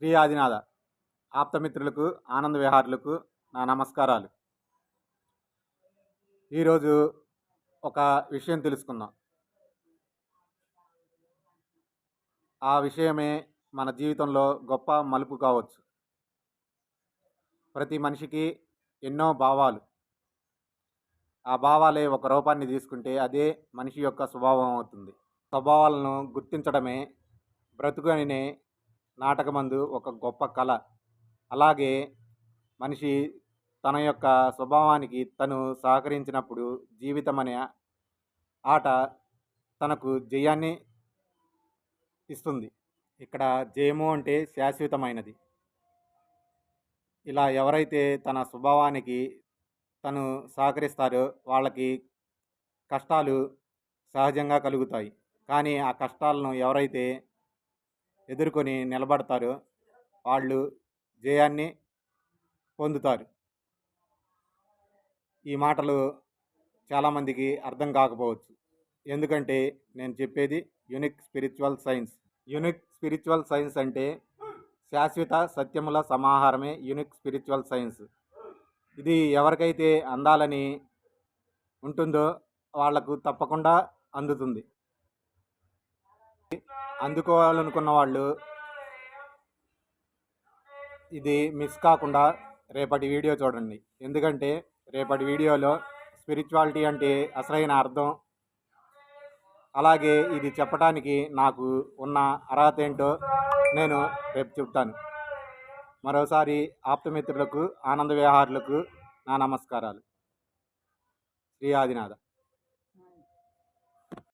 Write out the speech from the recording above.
శ్రీ ఆదినాథ ఆప్తమిత్రులకు ఆనంద విహారులకు నా నమస్కారాలు. ఈరోజు ఒక విషయం తెలుసుకుందాం. ఆ విషయమే మన జీవితంలో గొప్ప మలుపు కావచ్చు. ప్రతి మనిషికి ఎన్నో భావాలు. ఆ భావాలే ఒక రూపాన్ని తీసుకుంటే అదే మనిషి యొక్క స్వభావం అవుతుంది. స్వభావాలను గుర్తించడమే బ్రతుకనే నాటకమందు ఒక గొప్ప కళ అలాగే మనిషి తన యొక్క స్వభావానికి తను సహకరించినప్పుడు జీవితం అనే ఆట తనకు జయాన్ని ఇస్తుంది. ఇక్కడ జయము అంటే శాశ్వతమైనది. ఇలా ఎవరైతే తన స్వభావానికి తను సహకరిస్తారో వాళ్ళకి కష్టాలు సహజంగా కలుగుతాయి. కానీ ఆ కష్టాలను ఎవరైతే ఎదుర్కొని నిలబడతారో. వాళ్ళు జయాన్ని పొందుతారు. ఈ మాటలు చాలామందికి అర్థం కాకపోవచ్చు. ఎందుకంటే నేను చెప్పేది unique spiritual science. Unique spiritual science అంటే శాశ్వత సత్యముల సమాహారమే యునిక్ స్పిరిచువల్ సైన్స్. ఇది ఎవరికైతే అందాలని ఉంటుందో వాళ్ళకు తప్పకుండా అందుతుంది. అందుకోవాలనుకున్న వాళ్ళు ఇది మిస్ కాకుండా రేపటి వీడియో చూడండి. ఎందుకంటే రేపటి వీడియోలో స్పిరిచువాలిటీ అంటే అసలైన అర్థం. అలాగే ఇది చెప్పడానికి నాకు ఉన్న అర్హత ఏంటో నేను రేపు చెప్తాను. మరోసారి ఆప్తమిత్రులకు ఆనంద విహారులకు నా నమస్కారాలు. శ్రీ ఆదినాథ.